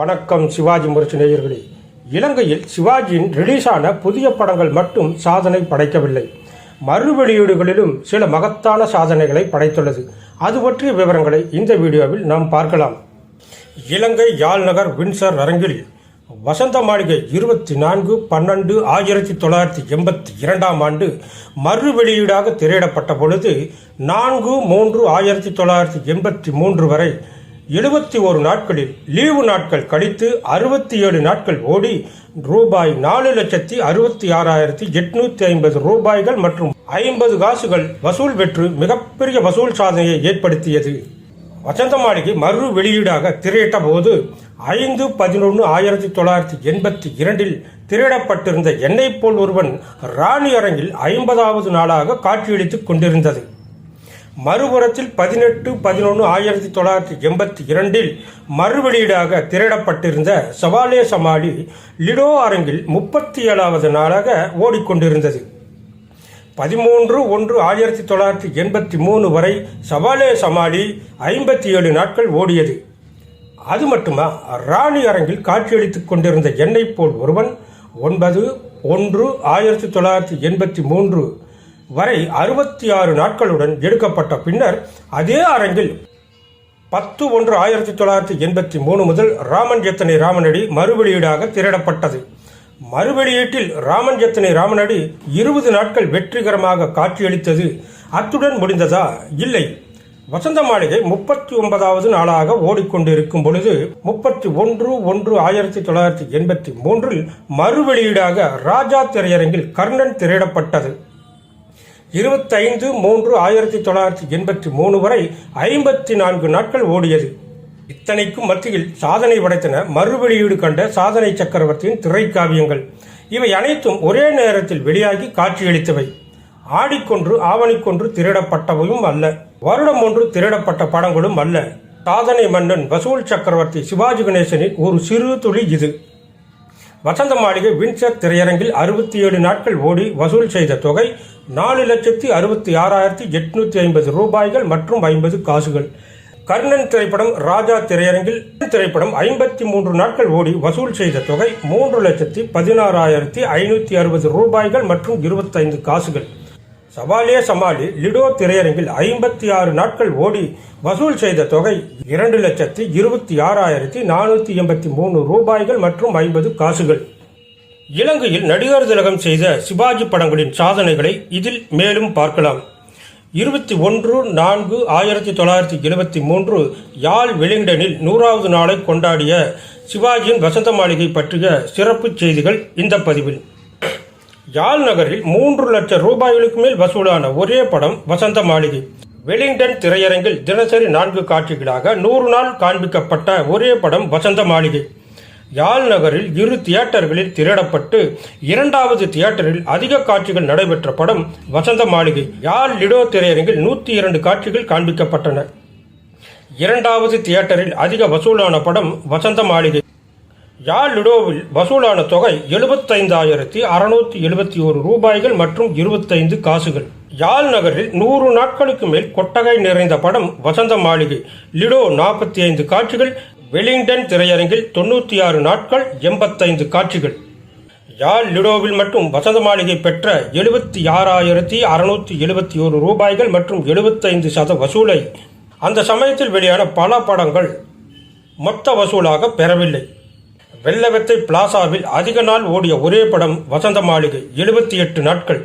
வணக்கம் சிவாஜி முரசு நேயர்களே. இலங்கையில் சிவாஜியின் ரிலீஸான புதிய படங்கள் மட்டும் சாதனை படைக்கவில்லை. மறு வெளியீடுகளிலும் சில மகத்தான சாதனைகளை படைத்துள்ளது. அது பற்றிய விவரங்களை இந்த வீடியோவில் நாம் பார்க்கலாம். இலங்கை யாழ்நகர் வின்சர் அரங்கில் வசந்த மாளிகை இருபத்தி நான்கு பன்னெண்டு ஆயிரத்தி தொள்ளாயிரத்தி எண்பத்தி இரண்டாம் ஆண்டு மறு வெளியீடாக திரையிடப்பட்ட பொழுது நான்கு மூன்று ஆயிரத்தி தொள்ளாயிரத்தி எண்பத்தி மூன்று வரை எழுபத்தி ஒரு நாட்களில் லீவு நாட்கள் கழித்து அறுபத்தி ஏழு நாட்கள் ஓடி ரூபாய் நாலு லட்சத்தி அறுபத்தி ஆறாயிரத்தி எட்நூத்தி ஐம்பது ரூபாய்கள் மற்றும் ஐம்பது காசுகள் வசூல் பெற்று மிகப்பெரிய வசூல் சாதனையை ஏற்படுத்தியது. வசந்த மாளிகை மறு வெளியீடாக திரையிட்ட போது ஐந்து பதினொன்று ஆயிரத்தி தொள்ளாயிரத்தி எண்பத்தி இரண்டில் திரையிடப்பட்டிருந்த எண்ணெய் போல் ஒருவன் ராணி அரங்கில் ஐம்பதாவது நாளாக காட்சியளித்துக் கொண்டிருந்தது. மறுபுறத்தில் பதினெட்டு பதினொன்று ஆயிரத்தி தொள்ளாயிரத்தி எண்பத்தி இரண்டில் மறுவெளியீடாக திரையிடப்பட்டிருந்த சவாலே சமாளி லிடோ அரங்கில் முப்பத்தி ஏழாவது நாளாக ஓடிக்கொண்டிருந்தது. பதிமூன்று ஒன்று ஆயிரத்தி தொள்ளாயிரத்தி எண்பத்தி மூணு வரை சவாலே சமாளி ஐம்பத்தி ஏழு நாட்கள் ஓடியது. அது மட்டுமா ராணி அரங்கில் காட்சியளித்துக் கொண்டிருந்த எண்ணெய் போல் ஒருவன் ஒன்பது ஒன்று ஆயிரத்தி தொள்ளாயிரத்தி எண்பத்தி மூன்று வரை அறுபத்தி ஆறு நாட்களுடன் எடுக்கப்பட்ட பின்னர் அதே அரங்கில் பத்து ஒன்று ஆயிரத்தி தொள்ளாயிரத்தி எண்பத்தி மூணு முதல் ராமன் எத்தனை ராமனடி மறுவெளியீடாக திரையிடப்பட்டது. மறுவெளியீட்டில் ராமன் எத்தனை ராமனடி இருபது நாட்கள் வெற்றிகரமாக காட்சியளித்தது. அத்துடன் முடிந்ததா? இல்லை. வசந்த மாளிகை முப்பத்தி ஒன்பதாவது நாளாக ஓடிக்கொண்டிருக்கும் பொழுது முப்பத்தி ஒன்று ஒன்று ஆயிரத்தி தொள்ளாயிரத்தி எண்பத்தி மூன்றில் மறுவெளியீடாக ராஜா திரையரங்கில் கர்ணன் திரையிடப்பட்டது. இருபத்தைந்து மூன்று ஆயிரத்தி தொள்ளாயிரத்தி எண்பத்தி மூணு வரை ஐம்பத்தி நான்கு நாட்கள் ஓடியது. இத்தனைக்கும் மத்தியில் சாதனை படைத்தன மறுவெளியீடு கண்ட சாதனை சக்கரவர்த்தியின் திரைக்காவியங்கள். இவை அனைத்தும் ஒரே நேரத்தில் வெளியாகி காட்சியளித்தவை. ஆடிக்கொன்று ஆவணிக்கொன்று திரையிடப்பட்டவையும் அல்ல. வருடம் ஒன்று திரையிடப்பட்ட படங்களும் அல்ல. சாதனை மன்னன் வசூல் சக்கரவர்த்தி சிவாஜி கணேசனின் ஒரு சிறு துளி இது. வசந்த மாளிகை வின்சர் திரையரங்கில் அறுபத்தி ஏழு நாட்கள் ஓடி வசூல் செய்த தொகை நாலு லட்சத்தி அறுபத்தி ஆறாயிரத்தி எட்நூத்தி ஐம்பது ரூபாய்கள் மற்றும் ஐம்பது காசுகள். கர்ணன் திரைப்படம் ராஜா திரையரங்கில் திரைப்படம் ஐம்பத்தி மூன்று நாட்கள் ஓடி வசூல் செய்த தொகை மூன்று லட்சத்தி பதினாறாயிரத்தி ஐநூத்தி அறுபது ரூபாய்கள் மற்றும் இருபத்தைந்து காசுகள். சவாலே சமாளி லிடோ திரையரங்கில் ஐம்பத்தி ஆறு நாட்கள் ஓடி வசூல் செய்த தொகை இரண்டு லட்சத்தி இருபத்தி ஆறாயிரத்தி நானூற்றி எண்பத்தி மூணு ரூபாய்கள் மற்றும் ஐம்பது காசுகள். இலங்கையில் நடிகர் திலகம் செய்த சிவாஜி படங்களின் சாதனைகளை இதில் மேலும் பார்க்கலாம். இருபத்தி ஒன்று நான்கு ஆயிரத்தி தொள்ளாயிரத்தி எழுபத்தி மூன்று யாழ் வெலிங்டனில் நூறாவது நாளை கொண்டாடிய சிவாஜியின் வசந்த மாளிகை பற்றிய சிறப்பு செய்திகள் இந்த பதிவில். யாழ் நகரில் மூன்று லட்சம் ரூபாய்களுக்கு மேல் வசூலான ஒரே படம் வசந்த மாளிகை. வெலிங்டன் திரையரங்கில் தினசரி நான்கு காட்சிகளாக நூறு நாள் காண்பிக்கப்பட்ட ஒரே படம் வசந்த மாளிகை. யாழ் நகரில் இரு தியேட்டர்களில் திரையிடப்பட்டு இரண்டாவது தியேட்டரில் அதிக காட்சிகள் நடைபெற்ற படம் வசந்த மாளிகை. யாழ் லிடோ திரையரங்கில் நூற்றி இரண்டு காட்சிகள் காண்பிக்கப்பட்டன. இரண்டாவது தியேட்டரில் அதிக வசூலான படம் வசந்த மாளிகை. யாழ் லிடோவில் வசூலான தொகை எழுபத்தைந்தாயிரத்தி அறுநூத்தி எழுபத்தி ஒரு ரூபாய்கள் மற்றும் இருபத்தைந்து காசுகள். யாழ் நகரில் நூறு நாட்களுக்கு மேல் கொட்டகை நிறைந்த படம் வசந்த மாளிகை. லிடோ நாற்பத்தி ஐந்து காட்சிகள் வெலிங்டன் திரையரங்கில் தொண்ணூற்றி ஆறு நாட்கள் எண்பத்தைந்து காட்சிகள். யாழ் லிடோவில் மட்டும் வசந்த மாளிகை பெற்ற எழுபத்தி ஆறாயிரத்தி அறுநூற்றி எழுபத்தி ஒரு ரூபாய்கள் மற்றும் எழுபத்தைந்து சத வசூலை அந்த சமயத்தில் வெளியான பல படங்கள் மொத்த வசூலாக பெறவில்லை. வெள்ளவெத்தை பிளாசாவில் அதிக நாள் ஓடிய ஒரே படம் வசந்த மாளிகை எழுபத்தி எட்டு நாட்கள்.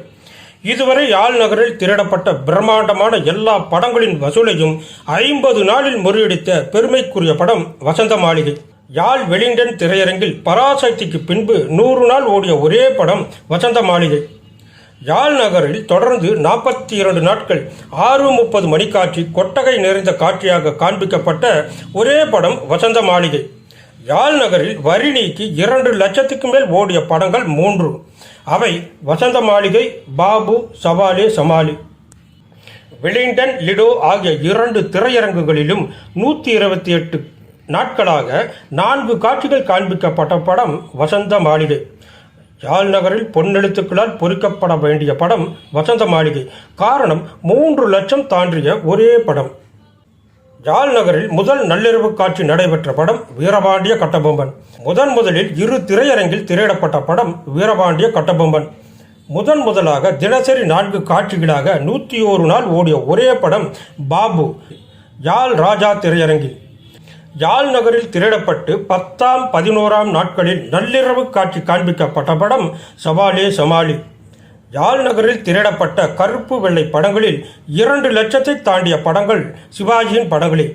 இதுவரை யாழ் நகரில் திரடப்பட்ட பிரம்மாண்டமான எல்லா படங்களின் வசூலையும் ஐம்பது நாளில் முறியடித்த பெருமைக்குரிய படம் வசந்த மாளிகை. யாழ் வெலிங்டன் திரையரங்கில் பராசக்திக்கு பின்பு நூறு நாள் ஓடிய ஒரே படம் வசந்த மாளிகை. யாழ் நகரில் தொடர்ந்து நாற்பத்தி இரண்டு நாட்கள் ஆறு முப்பது மணிக்காட்சி கொட்டகை நிறைந்த காட்சியாக காண்பிக்கப்பட்ட ஒரே படம் வசந்த மாளிகை. யாழ் நகரில் வரி நீக்கி இரண்டு லட்சத்துக்கு மேல் ஓடிய படங்கள் மூன்று. அவை வசந்த மாளிகை பாபு சவாலே சமாலி வெலிங்டன் லிடோ ஆகிய இரண்டு திரையரங்குகளிலும் நூற்றி இருபத்தி எட்டு நாட்களாக நான்கு காட்சிகள் காண்பிக்கப்பட்ட படம் வசந்த மாளிகை. யாழ் நகரில் பொன்னெழுத்துக்களால் பொறிக்கப்பட வேண்டிய படம் வசந்த மாளிகை. காரணம் மூன்று லட்சம் தாண்டிய ஒரே படம். யாழ் நகரில் முதல் நள்ளிரவு காட்சி நடைபெற்ற படம் வீரபாண்டிய கட்டபொம்மன். முதன் முதலில் இரு திரையரங்கில் திரையிடப்பட்ட படம் வீரபாண்டிய கட்டபொம்மன். முதன் முதலாக தினசரி நான்கு காட்சிகளாக நூற்றி ஒரு நாள் ஓடிய ஒரே படம் பாபு யாழ் ராஜா திரையரங்கில். யாழ் நகரில் திரையிடப்பட்டு பத்தாம் பதினோராம் நாட்களில் நள்ளிரவு காட்சி காண்பிக்கப்பட்ட படம் சவாலே சமாளி. யாழ் நகரில் திரையிடப்பட்ட கருப்பு வெள்ளை படங்களில் இரண்டு லட்சத்தை தாண்டிய படங்கள் சிவாஜியின் படங்களே.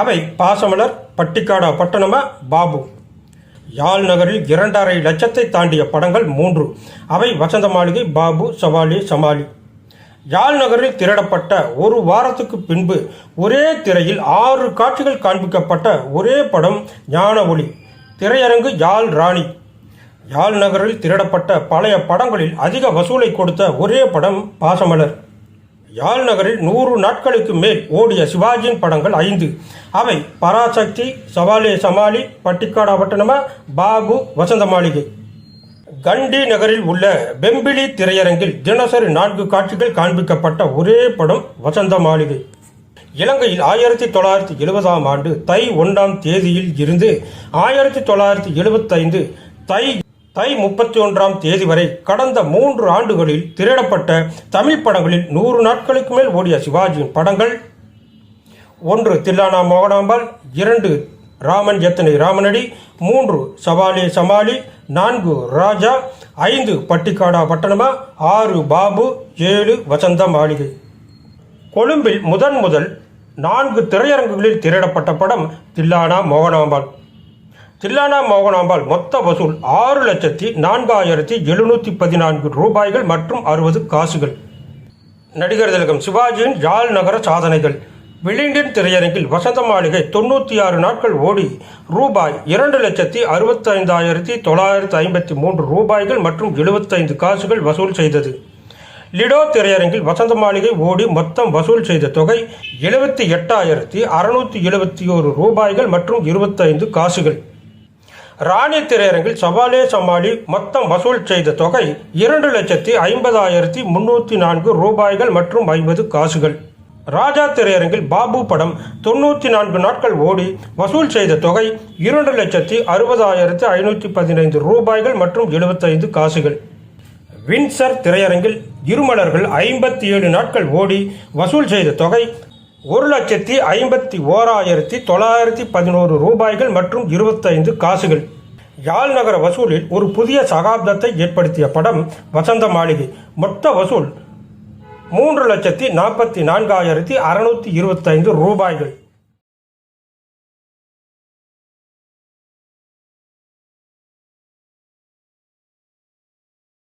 அவை பாசமலர் பட்டிக்காடா பட்டணமா பாபு. யாழ் நகரில் இரண்டரை லட்சத்தை தாண்டிய படங்கள் மூன்று. அவை வசந்த மாளிகை பாபு சவாலி சமாளி. யாழ் நகரில் திரையிடப்பட்ட ஒரு வாரத்துக்கு பின்பு ஒரே திரையில் ஆறு காட்சிகள் காண்பிக்கப்பட்ட ஒரே படம் ஞான ஒளி. திரையரங்கு யாழ் ராணி. யாழ் நகரில் திரடப்பட்ட பழைய படங்களில் அதிக வசூலை கொடுத்த ஒரே படம் பாசமலர். யாழ் நகரில் நூறு நாட்களுக்கு மேல் ஓடிய சிவாஜியின் படங்கள் ஐந்து. அவை பராசக்தி சவாலே சமாளி பட்டிக்காடா பட்டணமா பாபு வசந்த மாளிகை. கண்டி நகரில் உள்ள பெம்பிலி திரையரங்கில் தினசரி நான்கு காட்சிகள் காண்பிக்கப்பட்ட ஒரே படம் வசந்த மாளிகை. இலங்கையில் ஆயிரத்தி தொள்ளாயிரத்தி எழுபதாம் ஆண்டு தை ஒன்றாம் தேதியில் இருந்து ஆயிரத்தி தொள்ளாயிரத்தி எழுபத்தைந்து தை தை முப்பத்தி ஒன்றாம் தேதி வரை கடந்த மூன்று ஆண்டுகளில் திரையிடப்பட்ட தமிழ் படங்களில் நூறு நாட்களுக்கு மேல் ஓடிய சிவாஜியின் படங்கள். ஒன்று தில்லானா மோகனாம்பாள். இரண்டு ராமன் எத்தனை ராமனடி. மூன்று சவாலே சமாளி. நான்கு ராஜா. ஐந்து பட்டிக்காடா பட்டணமா. ஆறு பாபு. ஏழு வசந்த மாளிகை. கொழும்பில் முதன் முதல் நான்கு திரையரங்குகளில் திரையிடப்பட்ட படம் தில்லானா மோகனாம்பாள். தில்லானா மோகனாம்பாள் மொத்த வசூல் ஆறு லட்சத்தி நான்காயிரத்தி எழுநூற்றி பதினான்கு ரூபாய்கள் மற்றும் அறுபது காசுகள். நடிகர் திலகம் சிவாஜியின் யாழ் நகர சாதனைகள். விளிங்கின் திரையரங்கில் வசந்த மாளிகை தொண்ணூற்றி ஆறு நாட்கள் ஓடி ரூபாய் இரண்டு லட்சத்தி அறுபத்தைந்தாயிரத்தி தொள்ளாயிரத்தி ஐம்பத்தி மூன்று ரூபாய்கள் மற்றும் எழுபத்தைந்து காசுகள் வசூல் செய்தது. லிடோ திரையரங்கில் வசந்த மாளிகை ஓடி மொத்தம் வசூல் செய்த தொகை எழுபத்தி எட்டாயிரத்தி அறுநூற்றி எழுபத்தி ஒரு ரூபாய்கள் மற்றும் இருபத்தைந்து காசுகள். ராணி திரையரங்கில் சவாலே சமாளி மொத்தம் வசூல் செய்த தொகை இரண்டு லட்சத்தி ஐம்பதாயிரத்தி முன்னூற்றி நான்கு ரூபாய்கள் மற்றும் ஐம்பது காசுகள். ராஜா திரையரங்கில் பாபு படம் தொண்ணூற்றி நான்கு நாட்கள் ஓடி வசூல் செய்த தொகை இரண்டு லட்சத்தி அறுபதாயிரத்தி ஐநூற்றி பதினைந்து ரூபாய்கள் மற்றும் எழுபத்தைந்து காசுகள். வின்சர் திரையரங்கில் இருமலர்கள் ஐம்பத்தி ஏழு நாட்கள் ஓடி வசூல் செய்த தொகை ஒரு லட்சத்தி ஐம்பத்தி ஓராயிரத்தி தொள்ளாயிரத்தி பதினோரு ரூபாய்கள் மற்றும் இருபத்தைந்து காசுகள். யாழ் நகர வசூலில் ஒரு புதிய சகாப்தத்தை ஏற்படுத்திய படம் வசந்த மாளிகை. மொத்த வசூல் மூன்று லட்சத்தி நாற்பத்தி நான்காயிரத்தி அறுநூற்றி இருபத்தைந்து ரூபாய்கள்.